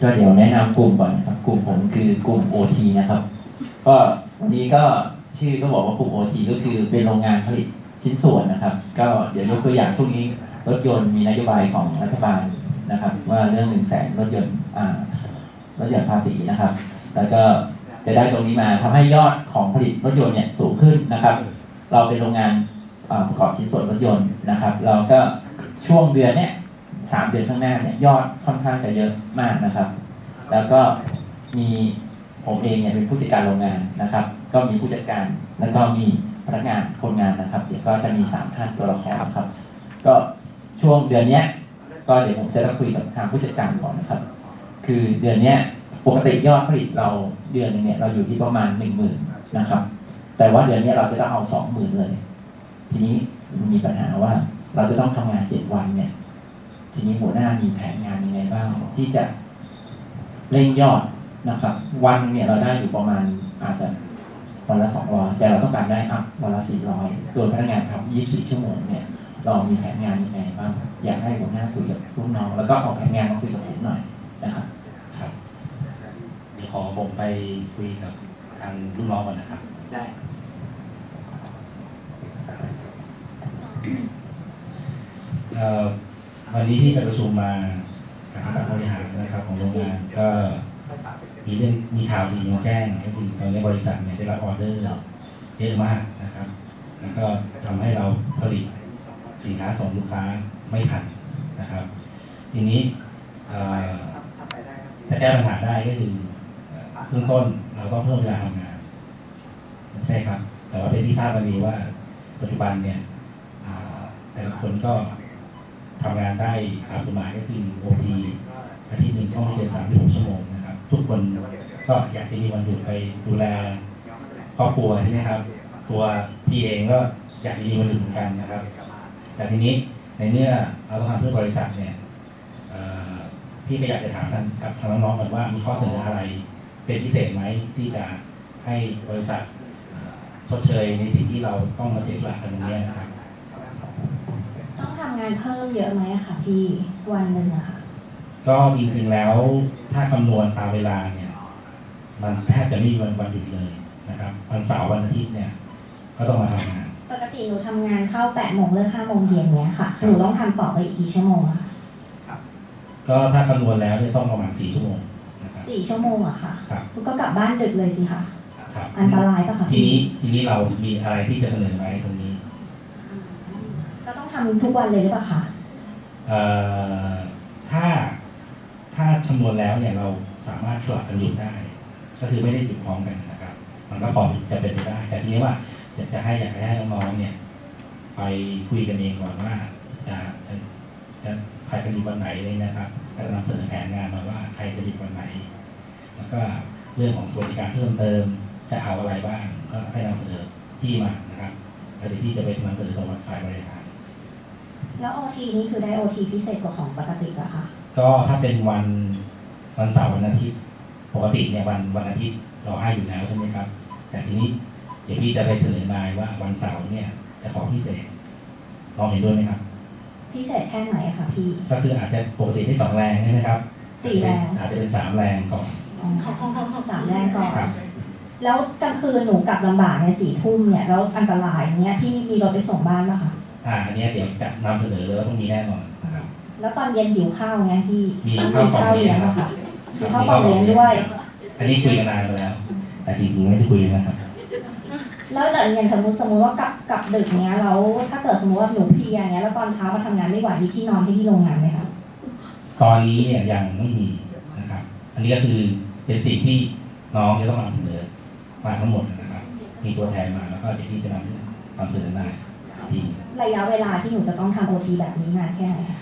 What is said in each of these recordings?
ก็เดี๋ยวแนะนำกลุ่มก่อนนะครับ กลุ่มผมคือกลุ่ม OT นะครับ ก็วันนี้ก็ชื่อก็บอกว่ากลุ่ม OT ก็คือเป็นโรงงานผลิตชิ้นส่วนนะครับ ก็เดี๋ยวยกตัวอย่างช่วงนี้รถยนต์มีนโยบายของรัฐบาลนะครับ ว่าเรื่องหนึ่งแสนรถยนต์อ่ารถยนต์ภาษีนะครับ แล้วก็จะได้ตรงนี้มาทำให้ยอดของผลิตรถยนต์เนี่ยสูงขึ้นนะครับ เราเป็นโรงงานประกอบชิ้นส่วนรถยนต์นะครับ เราก็ช่วงเดือนเนี่ย สามเดือนข้างหน้าเนี่ยยอดค่อนข้างจะเยอะมากนะครับ แล้วก็มีผมเองเนี่ยเป็นผู้จัดการโรงงานนะครับ ก็มีผู้จัดการแล้วก็มีพนักงานคนงานนะครับ เดี๋ยวก็จะมีสามท่านตัวละครครับ ก็ช่วงเดือนเนี้ย ก็เดี๋ยวผมจะได้คุยกับทางผู้จัดการก่อนนะครับ คือเดือนเนี้ยปกติยอดผลิตเราเดือนหนึงเนี่ยเราอยู่ที่ประมาณหนึ่งหมื่นนะครับ แต่ว่าเดือนเนี้ยเราจะต้องเอาสองหมื่นเลย ทีนี้มีปัญหาว่าเราจะต้องทำงานเจ็ดวันเนี่ย ทีนี้หัวหน้ามีแผนงานยังไงบ้าง ที่จะเร่งยอดนะครับ วันเนี่ยเราได้อยู่ประมาณอาจจะวันละสองร้อยแต่เราต้องการได้อัพวันละสี่ร้อยตัวพนักงานทำยี่สิบชั่วโมงเนี่ย เรามีแผนงานยังไงบ้างอยากให้หัวหน้าคุยกับลูกน้อง แล้วก็เอาแผนงานมาคุยกับผมหน่อยนะครับครับเดี๋ยวขอผมไปคุยกับทางลูกน้องก่อนนะครับใช่เอ่อ วันนี้ที่ไปประชุมมากับคณะบริหารนะครับของโรงงานก็มีเรื่องมีข่าวดีมาแจ้งก็คือตอนนี้บริษัทเนี่ยได้รับออเดอร์เยอะมากนะครับ แล้วก็ทำให้เราผลิตสินค้าส่งลูกค้าไม่ทันนะครับ ทีนี้เอ่อถ้าแก้ปัญหาได้ก็คือเบื้องต้นเราก็เพิ่มเวลาทำงานใช่ครับ แต่ว่าเป็นที่ทราบกันดีว่าปัจจุบันเนี่ยแต่ละคนก็ ทำงานได้ตามกฎหมายก็คือโอทีอาทิตย์หนึ่งก็ไม่เกินสามสิบหกชั่วโมงนะครับ ทุกคนก็อยากจะมีวันหยุดไปดูแลครอบครัวใช่ไหมครับ ตัวพี่เองก็อยากจะมีวันหยุดเหมือนกันนะครับ แต่ทีนี้ในเมื่อเราต้องทำเพื่อบริษัทเนี่ยพี่ก็อยากจะถามท่านกับทางน้องๆก่อนว่ามีข้อเสนออะไร เป็นพิเศษไหมที่จะให้บริษัทเชดเชยในสิ่งที่เราต้องมาเสียสละกันตรงนี้นะครับ ต้องทำงานเพิ่มเยอะไหมอะคะพี่วันหนึ่งอะค่ะ ก็จริงๆแล้วถ้าคำนวณตามเวลาเนี่ย มันแทบจะไม่มีวันวันหยุดเลยนะครับวันเสาร์วันอาทิตย์เนี่ย ก็ต้องมาทำงาน ปกติหนูทำงานเข้าแปดโมงเลิกห้าโมงเย็นเนี้ยค่ะ หนูต้องทำต่อไปอีกกี่ชั่วโมงอะคะก็ถ้าคำนวณแล้วเนี่ยต้องประมาณสี่ชั่วโมงนะครับ สี่ชั่วโมงอะค่ะครับ หนูก็กลับบ้านดึกเลยสิค่ะครับอันตรายปะคะทีพี่นี้ทีนี้เรามีอะไรที่จะเสนอไหมตรงนี้ ก็ต้องทำทุกวันเลยหรือเปล่าคะเอ่อถ้าถ้าคำนวณแล้วเนี่ยเราสามารถสลับกันหยุดได้ ก็คือไม่ได้หยุดพร้อมกันนะครับ มันก็พอจะเป็นไปได้ แต่ทีนี้ว่าจะจะให้อยากให้น้องๆเนี่ย ไปคุยกันเองก่อนว่าจะจะจะใครจะมีวันไหนเลยนะครับก็นำเสนอแผนงานมาว่าใครจะมีวันไหน แล้วก็เรื่องของสวัสดิการเพิ่มเติมจะเอาอะไรบ้าง ก็ให้นำเสนอที่มานะครับแล้วเดี๋ยวที่จะไปนำเสนอต่อฝ่ายบริหาร แล้วโอทีนี่คือได้โอทีพิเศษกว่าของปกติเหรอคะ ก็ถ้าเป็นวันวันเสาร์วันอาทิตย์ปกติเนี่ยวันวันอาทิตย์เราให้อยู่แล้วใช่ไหมครับ แต่ทีนี้เดี๋ยวพี่จะไปเสนอนายว่าวันเสาร์เนี่ยจะขอพิเศษลองเห็นด้วยไหมครับ พิเศษแค่ไหนอะคะพี่ก็คืออาจจะปกติที่สองแรงใช่ไหมครับสี่แรงอาจจะเป็นสามแรงก่อนอ๋อสามแรกก่อนครับแล้วกลางคืนหนูกลับลำบากในสี่ทุ่มเนี่ยแล้วอันตรายเนี้ยพี่มีรถไปส่งบ้านป่ะคะ อ่าอันเนี้ยเดี๋ยวจะนำเสนอเลยว่าต้องมีแน่นอนนะครับแล้วตอนเย็นหิวข้าวไงพี่มีต้องข้าวกล่องเลี้ยงเลี้ยงอะค่ะมีข้าวกล่องเลี้ยงด้วย อันนี้คุยกันนานไปแล้ว แต่จริงๆไม่ได้คุยนะครับ แล้วแต่อย่างสมมติสมมติว่ากลับกลับดึกเนี้ยแล้วถ้าเกิดสมมติว่าหนูเพลียเนี้ยแล้วตอนเช้ามาทำงานไม่ไหวมีที่นอนให้ที่โรงงานไหมคะตอนนี้เนี่ยยังไม่มีนะครับ อันนี้ก็คือเป็นสิ่งที่น้องจะต้องนำเสนอมาทั้งหมดนะครับ มีตัวแทนมาแล้วก็เดี๋ยวพี่จะนำนำเสนอหน้า ทีระยะเวลาที่หนูจะต้องทำโอทีแบบนี้นานแค่ไหนคะ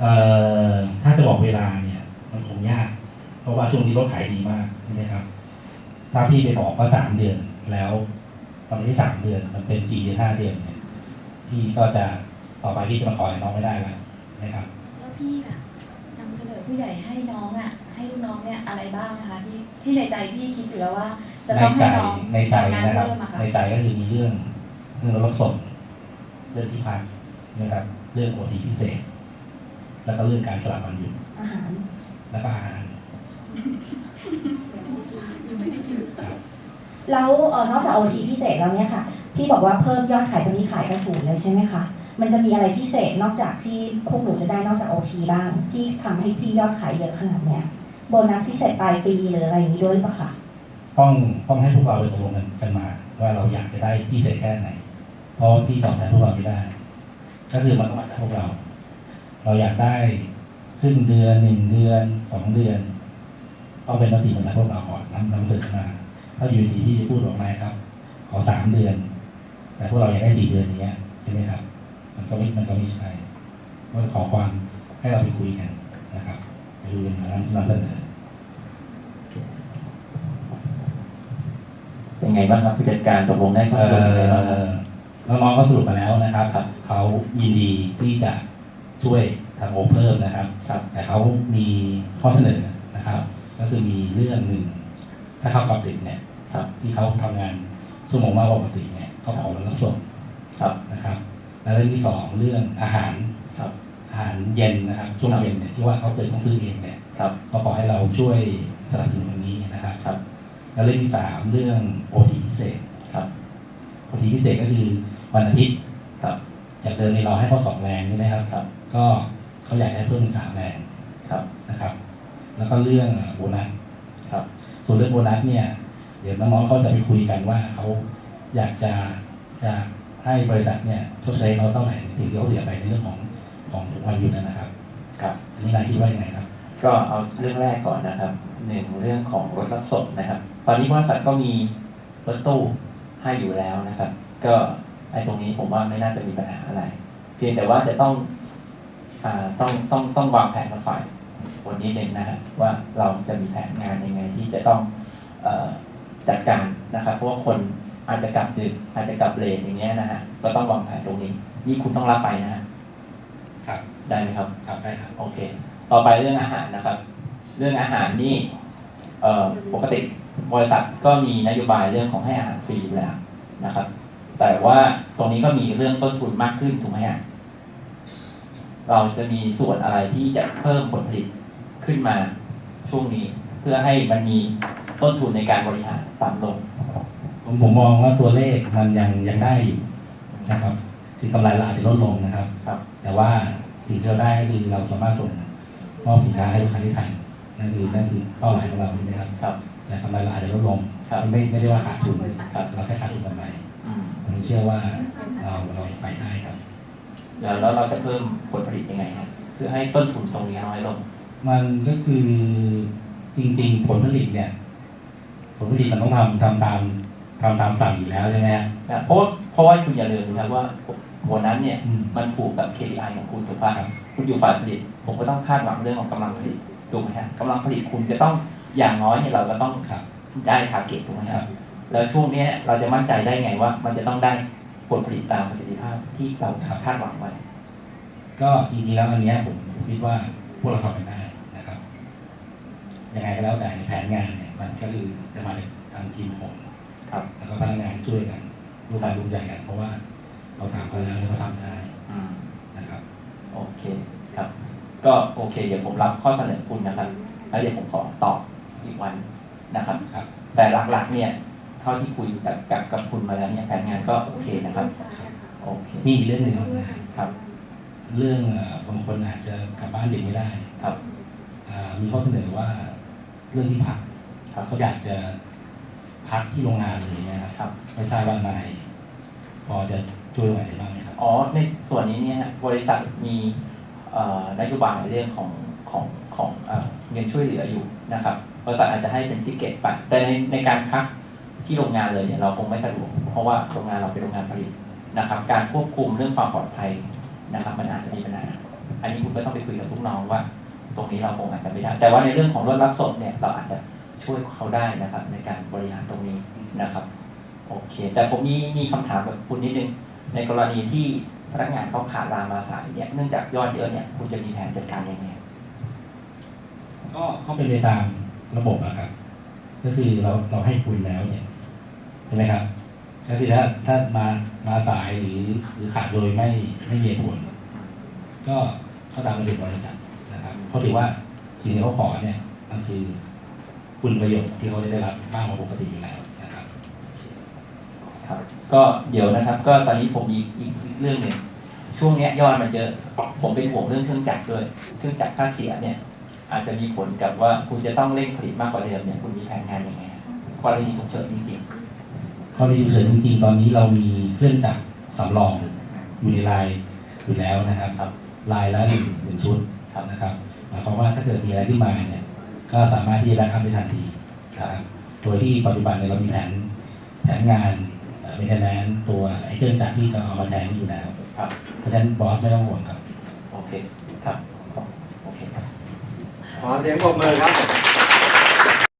เอ่อถ้าจะบอกเวลาเนี่ย มันคงยาก เพราะว่าช่วงนี้รถขายดีมากใช่ไหมครับ ถ้าพี่ไปบอกว่าสามเดือนแล้ว ตอนนี้สามเดือนมันเป็นสี่เดือนห้าเดือนเนี่ยพี่ก็จะต่อไปพี่จะมาขอให้น้องไม่ได้แล้วนะครับ แล้วพี่อะนำเสนอผู้ใหญ่ให้น้องอะให้ลูกน้องเนี่ยอะไรบ้างนะคะ ที่ที่ในใจพี่คิดอยู่แล้วว่า จะในต้องใจให้น้องในใจทำงานนะครับเพิ่มอะค่ะในใจก็คือมีเรื่อง เรื่องรถส่งเรื่องที่พักนะครับ เรื่องโอทีพิเศษ แล้วก็เรื่องการสลับวันหยุดอาหาร แล้วก็อาหารครับแล้วเอ่อนอกจากโอทีพิเศษแล้วเนี่ยค่ะ พี่บอกว่าเพิ่มยอดขายตรงนี้ขายกระสูนเลยใช่ไหมคะมันจะมีอะไรพิเศษนอกจากที่พวกหนูจะได้นอกจากโอทีบ้าง ที่ทำให้พี่ยอดขายเยอะขนาดเนี้ยโบนัสพิเศษปลายปีหรืออะไรอย่างนี้ด้วยปะคะต้องต้องให้พวกเราไปตกลงกันกันมา ว่าเราอยากจะได้พิเศษแค่ไหน เพราะพี่ตอบแทนพวกเราไม่ได้ ก็คือมันต้องมาจากพวกเรา เราอยากได้ครึ่งเดือนหนึ่งเดือนสองเดือนต้องเป็นมติมาจากพวกเราก่อนนำนำเสนอมาถ้าอยู่ดีๆที่พูดออกมาครับ ขอสามเดือน แต่พวกเราอยากได้สี่เดือนอย่างเงี้ยใช่ไหมครับ มันก็ไม่มันก็ไม่ใช่ก็ขอความให้เราไปคุยกันนะครับไปดูกันมานำนำเสนอเป็นไงบ้างครับผู้จัดการตกลงได้ข้อสรุปอะไรบ้างครับ น้องๆก็สรุปมาแล้วนะครับครับเขายินดีที่จะช่วยทางโอเพิ่มนะครับครับ แต่เขามีข้อเสนอนะครับ ก็คือมีเรื่องหนึ่งถ้าเขากลับดึกเนี่ยครับ ที่เขาทำงานชั่วโมงมากกว่าปกติเนี่ยเขาขอลดรับส่งครับนะครับ แล้วเรื่องที่สองเรื่องอาหารครับ อาหารเย็นนะครับช่วงเย็นเนี่ยที่ว่าเขาเคยต้องซื้อเองเนี่ยครับก็ขอให้เราช่วยสนับสนุนตรงนี้นะครับครับ แล้วเรื่องที่สามเรื่องโอทีพิเศษครับโอทีพิเศษก็คือ วันอาทิตย์ครับจากเดิมในเราให้เขาสองแรงใช่ไหมครับครับ ก็เขาอยากให้เพิ่มเป็นสามแรงครับนะครับ แล้วก็เรื่องโบนัสครับ ส่วนเรื่องโบนัสเนี่ย เดี๋ยวน้องๆเขาจะไปคุยกันว่าเขาอยากจะจะให้บริษัทเนี่ยชดเชยเขาเท่าไหร่ในสิ่งที่เขาเสียไปในเรื่องของของวันหยุดนะครับ ครับอันนี้นายคิดว่ายังไงครับ ก็เอาเรื่องแรกก่อนนะครับหนึ่งเรื่องของรถรับส่งนะครับ ตอนนี้บริษัทก็มีรถตู้ให้อยู่แล้วนะครับ ก็ อ้ตรงนี้ผมว่าไม่น่าจะมีปัญหาอะไร เพียงแต่ว่าจะต้องอ่าต้องต้องต้องวางแผนกับฝ่ายคนนี้เองนะฮะว่าเราจะมีแผนงานยังไงที่จะต้องเออจัดการนะครับ เพราะว่าคนอาจจะกลับดึกอาจจะกลับเลทอย่างเงี้ยนะฮะก็ต้องวางแผนตรงนี้ นี่คุณต้องรับไปนะฮะครับได้ไหมครับครับได้ครับโอเค ต่อไปเรื่องอาหารนะครับ เรื่องอาหารนี่เอ่อปกติบริษัทก็มีนโยบายเรื่องของให้อาหารฟรีอยู่แล้วนะครับ แต่ว่าตรงนี้ก็มีเรื่องต้นทุนมากขึ้นถูกไหมฮะเราจะมีส่วนอะไรที่จะเพิ่มผลผลิตขึ้นมาช่วงนี้ เพื่อให้มันมีต้นทุนในการบริหารต่ำลงผมผมมองว่าตัวเลขมันยังยังได้อยู่นะครับ คือกำไรเราอาจจะลดลงนะครับครับ แต่ว่าสิ่งที่เราได้ก็คือเราสามารถส่งมอบสินค้าให้ลูกค้าได้ทันนั่นคือนั่นคือเป้าหมายของเราใช่ไหมครับ ครับ แต่กำไรเราอาจจะลดลง ครับ ไม่ไม่ได้ว่าขาดทุนครับเราแค่ขาดทุนกำไรอืม ผมเชื่อว่าเราเราไปได้ครับแล้วแล้วเราจะเพิ่มผลผลิตยังไงครับเพื่อให้ต้นทุนตรงนี้น้อยลง มันก็คือจริงๆ ผลผลิตเนี่ย ผลผลิตมันต้องทำทำตามทำตามสั่งอยู่แล้วใช่ไหมฮะนะเพราะว่าเพราะว่าคุณอย่าลืมนะครับว่าโบนัสเนี่ยอืมมันผูกกับ KPI ของคุณถูกป่ะครับคุณอยู่ฝ่ายผลิต ผมก็ต้องคาดหวังเรื่องของกำลังผลิตถูกไหมฮะกำลังผลิตคุณจะต้องอย่างน้อยเนี่ยเราก็ต้องครับได้ทาร์เก็ตถูกไหมคครัรับบ แล้วช่วงเนี้ยเราจะมั่นใจได้ไงว่า มันจะต้องได้ผลผลิตตามประสิทธิภาพที่เราคาดหวังไว้ ก็จริงๆแล้วอันเนี้ยผมผมคิดว่าพวกเราทำกันได้นะครับยังไงก็แล้วแต่ในแผนงานเนี่ยมันก็คือจะมาจากทางทีมผมครับ แล้วก็พนักงานช่วยกันร่วมแรงร่วมใจกันเพราะว่าเราถามเขาแล้วเนี่ยเขาทำได้อืมนะครับ โอเคครับ ก็โอเค เดี๋ยวผมรับข้อเสนอคุณนะครับ แล้วเดี๋ยวผมขอตอบอีกวันนะครับครับแต่หลักๆเนี่ยเท่าที่คุยกับกับกับคุณมาแล้วเนี่ยแผนงานก็โอเคนะครับโอเคมีอีกเรื่องหนึ่งนะครับครับเรื่องเอ่อบางคนอาจจะกลับบ้านดึกไม่ได้ครับอ่ามีข้อเสนอว่าเรื่องที่พักครับเขาอยากจะพักที่โรงงานเลยนะครับครับไม่ทราบว่านายพอจะช่วยไหวได้บ้างไหมครับอ๋อในส่วนนี้เนี่ยบริษัทมีเอ่อนโยบายเรื่องของของของเอ่อเงินช่วยเหลืออยู่นะครับบริษัทอาจจะให้เป็นทิเก็ตไปแต่ในในการพัก ที่โรงงานเลยเนี่ยเราคงไม่สะดวก เพราะว่าโรงงานเราเป็นโรงงานผลิตนะครับ การควบคุมเรื่องความปลอดภัยนะครับ มันอาจจะมีปัญหาอันนี้คุณก็ต้องไปคุยกับลูกน้องว่า ตรงนี้เราคงอาจจะไม่ได้ แต่ว่าในเรื่องของรถรับส่งเนี่ยเราอาจจะช่วยเขาได้นะครับ ในการบริหารตรงนี้นะครับโอเค แต่ผมมีมีคำถามแบบคุณนิดนึงในกรณีที่พนักงานเขาขาดลามาสายเนี่ยเนื่องจากยอดเยอะเนี่ยคุณจะมีแผนจัดการยังไงก็ก็เป็นไปตามระบบอะครับ ก็คือเราเราให้คุยแล้วเนี่ย ใช่ไหมครับก็คือถ้าถ้ามามาสายหรือหรือขาดโดยไม่ไม่มีผล ก็เข้าตามระเบียบบริษัทนะครับเพราะถือว่าสิ่งที่เขาขอเนี่ยมันคือคุณประโยชน์ที่เขาได้รับมากกว่าปกติอยู่แล้วนะครับครับ ก็เดี๋ยวนะครับ ก็ตอนนี้ผมมีอีกอีกเรื่องหนึ่งช่วงเนี้ยยอดมันเยอะ ผมเป็นห่วงเรื่องเครื่องจักรด้วย เครื่องจักรค่าเสียเนี่ย อาจจะมีผลกับว่าคุณจะต้องเร่งผลิตมากกว่าเดิมเนี่ยคุณมีแผนงานยังไงกรณีฉุกเฉินจริง ข้อดีเฉินจริงๆตอนนี้เรามีเครื่องจักรสำรองอยู่ในลายอยู่แล้วนะครับครับลายละหนึ่งหนึ่งชุดครับนะครับหมายความว่าถ้าเกิดมีอะไรขึ้นมาเนี่ยก็สามารถที่จะแบ็กอัพได้ทันทีนะครับโดยที่ปัจจุบันเนี่ยเรามีแผนแผนงานเป็นแทนตัวไอ้เครื่องจักรที่จะเอามาแทนอยู่แล้วครับเพราะฉะนั้นบอสไม่ต้องห่วงครับ โอเคครับโอเคครับขอเสียงปรบมือครับ